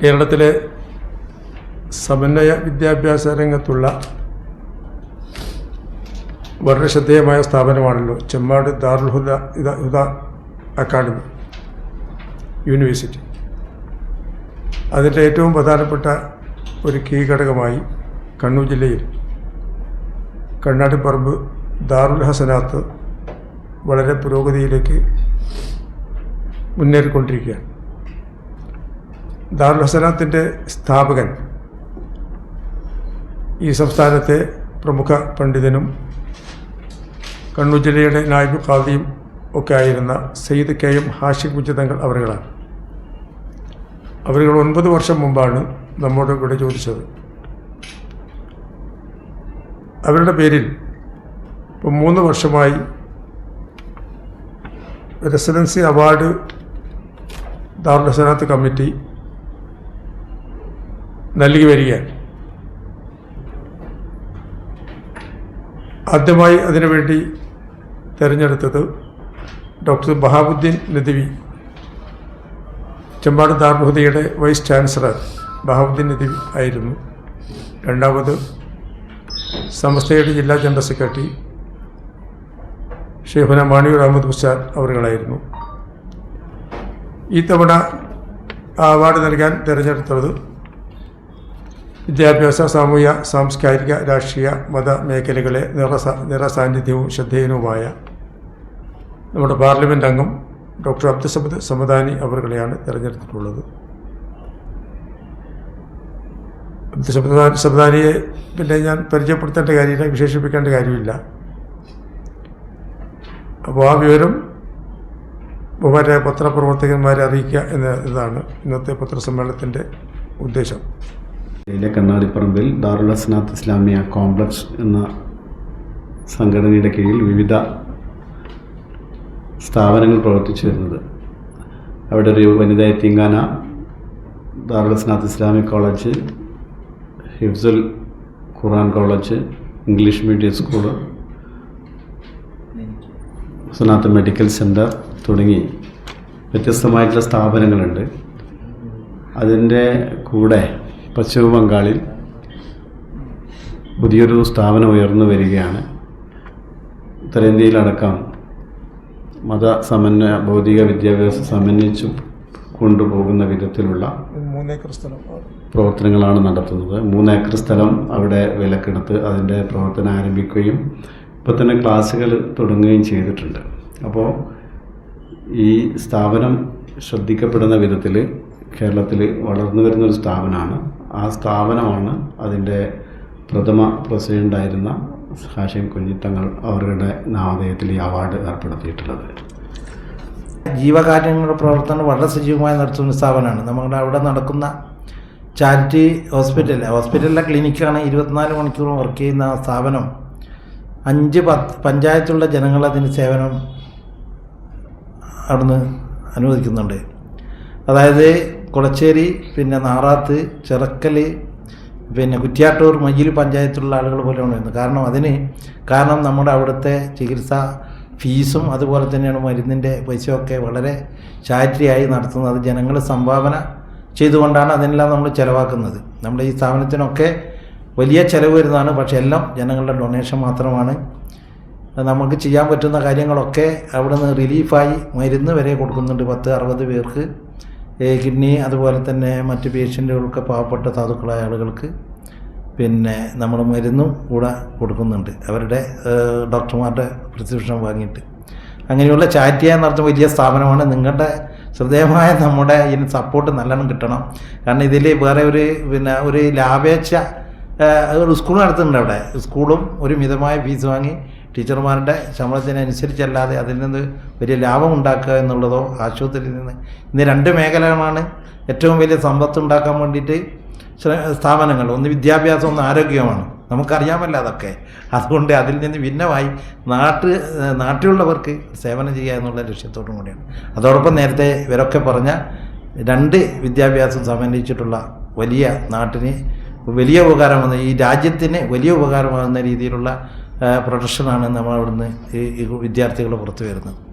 കേരളത്തിലെ സമന്വയ വിദ്യാഭ്യാസ രംഗത്തുള്ള വളരെ ശ്രദ്ധേയമായ സ്ഥാപനമാണല്ലോ ചെമ്മാട് ദാറുൽ ഹുദ അക്കാഡമി യൂണിവേഴ്സിറ്റി. അതിന്റെ ഏറ്റവും പ്രധാനപ്പെട്ട ഒരു കീ ഘടകമായി കണ്ണൂർ ജില്ലയിൽ കണ്ണാടിപ്പറമ്പ് ദാറുൽ ഹസനാത്ത് വളരെ പുരോഗതിയിലേക്ക് മുന്നേറിക്കൊണ്ടിരിക്കുകയാണ്. ദാറുൽ ഹസനാത്തിന്റെ സ്ഥാപകൻ ഈ സംസ്ഥാനത്തെ പ്രമുഖ പണ്ഡിതനും കണ്ണൂർ ജില്ലയുടെ നായിബ് ഖാദിയും ഒക്കെ ആയിരുന്ന സയ്യിദ് കെ എം ഹാഷിഖ് കുഞ്ചിതങ്ങൾ അവരുകളാണ്. അവരുകൾ ഒൻപത് വർഷം മുമ്പാണ് നമ്മോട് ഇവിടെ ചോദിച്ചത്. അവരുടെ പേരിൽ ഇപ്പം മൂന്ന് വർഷമായി റെസിഡൻസി അവാർഡ് ദാറുൽ കമ്മിറ്റി നൽകി വരികയാണ് ആദ്യമായി അതിനുവേണ്ടി തിരഞ്ഞെടുത്തത് ഡോക്ടർ ബഹാബുദ്ദീൻ നദിവി ചെമ്പാട് ദാർഹുദയുടെ വൈസ് ചാൻസലർ ബഹാബുദ്ദീൻ നദിവി ആയിരുന്നു. രണ്ടാമത് സമസ്തയുടെ ജില്ലാ ജനറൽ സെക്രട്ടറി ഷെയ്ഖുന മാണിയൂർ അഹമ്മദ് ഹുസാൻ അവരുകളായിരുന്നു. ഈ തവണ ആ അവാർഡ് നൽകാൻ തിരഞ്ഞെടുത്തത് വിദ്യാഭ്യാസ സാമൂഹ്യ സാംസ്കാരിക രാഷ്ട്രീയ മത മേഖലകളെ നിറസ നിറസാന്നിധ്യവും ശ്രദ്ധേയനുമായ നമ്മുടെ പാർലമെന്റ് അംഗം ഡോക്ടർ അബ്ദുസബദ് സമദാനി അവരുകളെയാണ് തിരഞ്ഞെടുത്തിട്ടുള്ളത്. അബ്ദുസമദ് സമദാനിയെ പിന്നെ ഞാൻ പരിചയപ്പെടുത്തേണ്ട കാര്യമില്ല വിശേഷിപ്പിക്കേണ്ട കാര്യമില്ല. അപ്പോൾ ആ വിവരം ബഹുമാരെ പത്രപ്രവർത്തകന്മാരെ അറിയിക്കുക എന്ന ഇതാണ് ഇന്നത്തെ പത്രസമ്മേളനത്തിന്റെ ഉദ്ദേശം. ജില്ലയിലെ കണ്ണാടിപ്പറമ്പിൽ ദാറുൽ ഹസനാത്ത് ഇസ്ലാമിയ കോംപ്ലക്സ് എന്ന സംഘടനയുടെ കീഴിൽ വിവിധ സ്ഥാപനങ്ങൾ പ്രവർത്തിച്ചു വരുന്നത്. അവിടെ ഒരു വനിത എത്തിങ്കാന Darul Hasanath Islamic college Hifzul Quran college English medium school Hasanath medical centre തുടങ്ങി വ്യത്യസ്തമായിട്ടുള്ള സ്ഥാപനങ്ങളുണ്ട്. അതിന്റെ കൂടെ പശ്ചിമ ബംഗാളിൽ പുതിയൊരു സ്ഥാപനം ഉയർന്നു വരികയാണ്. ഉത്തരേന്ത്യയിലടക്കം മത സമന്വയ ഭൗതിക വിദ്യാഭ്യാസം സമന്വയിച്ചു കൊണ്ടുപോകുന്ന വിധത്തിലുള്ള പ്രവർത്തനങ്ങളാണ് നടത്തുന്നത്. മൂന്ന് ഏക്കർ സ്ഥലം അവിടെ വിലക്കെടുത്ത് അതിന്റെ പ്രവർത്തനം ആരംഭിക്കുകയും ഇപ്പോൾ തന്നെ ക്ലാസ്സുകൾ തുടങ്ങുകയും ചെയ്തിട്ടുണ്ട്. അപ്പോൾ ഈ സ്ഥാപനം ശ്രദ്ധിക്കപ്പെടുന്ന വിധത്തിൽ കേരളത്തിൽ വളർന്നു വരുന്നൊരു സ്ഥാപനമാണ് ആ സ്ഥാപനമാണ് അതിന്റെ പ്രഥമ പ്രസിഡന്റായിരുന്ന ഹാഷിം കുഞ്ഞിത്തങ്ങൾ അവരുടെ നാമധേയത്തിൽ ഈ അവാർഡ് ഏർപ്പെടുത്തിയിട്ടുള്ളത്. ജീവകാര്യങ്ങളുടെ പ്രവർത്തനം വളരെ സജീവമായി നടത്തുന്ന സ്ഥാപനമാണ്. നമ്മുടെ അവിടെ നടക്കുന്ന ചാരിറ്റി ഹോസ്പിറ്റൽ ഹോസ്പിറ്റലിലെ ക്ലിനിക്കാണ് ഇരുപത്തിനാല് മണിക്കൂറും വർക്ക് ചെയ്യുന്ന സ്ഥാപനം. അഞ്ച് പത്ത് പഞ്ചായത്തുള്ള ജനങ്ങൾ അതിന് സേവനം അവിടുന്ന് അനുവദിക്കുന്നുണ്ട്. അതായത് കുളച്ചേരി പിന്നെ നാറാത്ത് ചിറക്കൽ പിന്നെ കുറ്റിയാട്ടൂർ മയ്യിൽ പഞ്ചായത്തിലുള്ള ആളുകൾ പോലെയാണ് വരുന്നത്. കാരണം അതിന് കാരണം നമ്മുടെ അവിടുത്തെ ചികിത്സ ഫീസും അതുപോലെ തന്നെയാണ് മരുന്നിന്റെ പൈസയൊക്കെ വളരെ ചാരിറ്റിയായി നടത്തുന്നത്. ജനങ്ങൾ സംഭാവന ചെയ്തുകൊണ്ടാണ് അതിനെല്ലാം നമ്മൾ ചിലവാക്കുന്നത്. നമ്മുടെ ഈ സ്ഥാപനത്തിനൊക്കെ വലിയ ചിലവ് വരുന്നതാണ്. പക്ഷേ എല്ലാം ജനങ്ങളുടെ ഡൊണേഷൻ മാത്രമാണ്. നമുക്ക് ചെയ്യാൻ പറ്റുന്ന കാര്യങ്ങളൊക്കെ അവിടെ നിന്ന് റിലീഫായി മരുന്ന് വരെ കൊടുക്കുന്നുണ്ട് പത്ത് അറുപത് പേർക്ക്. കിഡ്നി അതുപോലെ തന്നെ മറ്റ് പേഷ്യന്റുകൾക്ക് പാവപ്പെട്ട സാധുക്കളായ ആളുകൾക്ക് പിന്നെ നമ്മൾ മരുന്നും കൂടെ കൊടുക്കുന്നുണ്ട്. അവരുടെ ഡോക്ടർമാരുടെ പ്രിസ്ക്രിപ്ഷൻ വാങ്ങിയിട്ട്. അങ്ങനെയുള്ള ചാരിറ്റിയായി നടത്തുന്ന വലിയ സ്ഥാപനമാണ്. നിങ്ങളുടെ ശ്രദ്ധേയമായ നമ്മുടെ ഇതിന് സപ്പോർട്ട് നല്ലോണം കിട്ടണം. കാരണം ഇതിൽ വേറെ ഒരു പിന്നെ ഒരു ലാഭേച്ഛ ഒരു സ്കൂൾ നടത്തുന്നുണ്ട് അവിടെ. സ്കൂളും ഒരു മിതമായ ഫീസ് വാങ്ങി ടീച്ചർമാരുടെ ശമ്പളത്തിനനുസരിച്ചല്ലാതെ അതിൽ നിന്ന് വലിയ ലാഭം ഉണ്ടാക്കുക എന്നുള്ളതോ ആശുപത്രിയിൽ നിന്ന്. ഇന്ന് രണ്ട് മേഖലകളാണ് ഏറ്റവും വലിയ സമ്പത്ത് ഉണ്ടാക്കാൻ വേണ്ടിയിട്ട് സ്ഥാപനങ്ങൾ. ഒന്ന് വിദ്യാഭ്യാസം ഒന്ന് ആരോഗ്യമാണ്. നമുക്കറിയാമല്ല അതൊക്കെ. അതുകൊണ്ട് അതിൽ നിന്ന് ഭിന്നമായി നാട്ട് നാട്ടിലുള്ളവർക്ക് സേവനം ചെയ്യുക എന്നുള്ള ലക്ഷ്യത്തോടും കൂടിയാണ്. അതോടൊപ്പം നേരത്തെ ഇവരൊക്കെ പറഞ്ഞ രണ്ട് വിദ്യാഭ്യാസം സമന്വയിച്ചിട്ടുള്ള വലിയ നാട്ടിന് വലിയ ഉപകാരമാകുന്ന ഈ രാജ്യത്തിന് വലിയ ഉപകാരമാകുന്ന രീതിയിലുള്ള പ്രൊഡക്ഷനാണ് നമ്മൾ അവിടുന്ന് ഈ വിദ്യാർത്ഥികൾ പുറത്തു വരുന്നത്